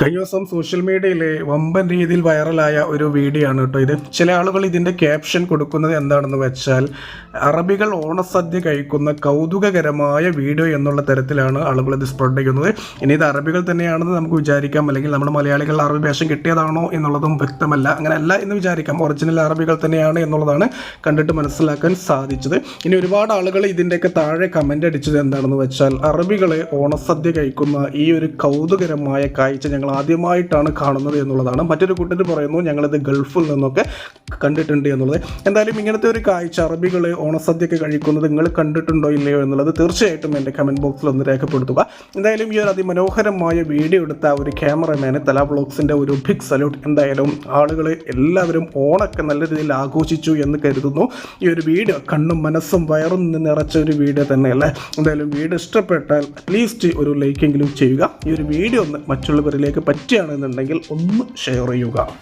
കഴിഞ്ഞ ദിവസം സോഷ്യൽ മീഡിയയിൽ വമ്പൻ രീതിയിൽ വൈറലായ ഒരു വീഡിയോ ആണ് കേട്ടോ ഇത്. ചില ആളുകൾ ഇതിന്റെ ക്യാപ്ഷൻ കൊടുക്കുന്നത് എന്താണെന്ന് വെച്ചാൽ അറബികൾ ഓണസദ്യ കഴിക്കുന്ന കൗതുകകരമായ വീഡിയോ എന്നുള്ള തരത്തിലാണ് ആളുകൾ ഇത് സ്പ്രെഡ് ചെയ്യുന്നത്. ഇനി ഇത് അറബികൾ തന്നെയാണെന്ന് നമുക്ക് വിചാരിക്കാം. അല്ലെങ്കിൽ നമ്മുടെ മലയാളികൾ അറബി വേഷം കിട്ടിയതാണോ എന്നുള്ളതും വ്യക്തമല്ല. അങ്ങനെയല്ല എന്ന് വിചാരിക്കാം. ഒറിജിനൽ അറബികൾ തന്നെയാണ് എന്നുള്ളതാണ് കണ്ടിട്ട് മനസ്സിലാക്കാൻ സാധിച്ചത്. ഇനി ഒരുപാട് ആളുകൾ ഇതിന്റെയൊക്കെ താഴെ കമന്റ് അടിച്ചത് എന്താണെന്ന് വെച്ചാൽ അറബികളെ ഓണസദ്യ കഴിക്കുന്ന ഈ ഒരു കൗതുകരമായ കാഴ്ച ഞങ്ങൾ ആദ്യമായിട്ടാണ് കാണുന്നത് എന്നുള്ളതാണ്. മറ്റൊരു കൂട്ടർ പറയുന്നു ഞങ്ങളിത് ഗൾഫിൽ നിന്നൊക്കെ കണ്ടിട്ടുണ്ട് എന്നുള്ളത്. എന്തായാലും ഇങ്ങനത്തെ ഒരു കാഴ്ച അറബികൾ ഓണസദ്യയൊക്കെ കഴിക്കുന്നത് നിങ്ങൾ കണ്ടിട്ടുണ്ടോ ഇല്ലയോ എന്നുള്ളത് തീർച്ചയായിട്ടും എന്റെ കമന്റ് ബോക്സിൽ ഒന്ന് രേഖപ്പെടുത്തുക. എന്തായാലും ഈ ഒരു അതിമനോഹരമായ വീഡിയോ എടുത്ത ഒരു ക്യാമറമാന് തല ബ്ലോഗ്സിന്റെ ഒരു ബിഗ് സല്യൂട്ട് എന്തായാലും ആളുകൾ എല്ലാവരും ഓണൊക്കെ നല്ല രീതിയിൽ ആഘോഷിച്ചു എന്ന് കരുതുന്നു. ഈ ഒരു വീഡിയോ കണ്ണും മനസ്സും വയറും നിറച്ച ഒരു വീഡിയോ തന്നെയല്ലേ? എന്തായാലും വീഡിയോ ഇഷ്ടപ്പെട്ടാൽ അറ്റ്ലീസ്റ്റ് ഒരു ലൈക്കെങ്കിലും ചെയ്യുക. ഈ ഒരു വീഡിയോ ഒന്ന് മറ്റുള്ളവരിലേക്ക് പറ്റുകയാണെന്നുണ്ടെങ്കിൽ ഒന്ന് ഷെയർ ചെയ്യുക.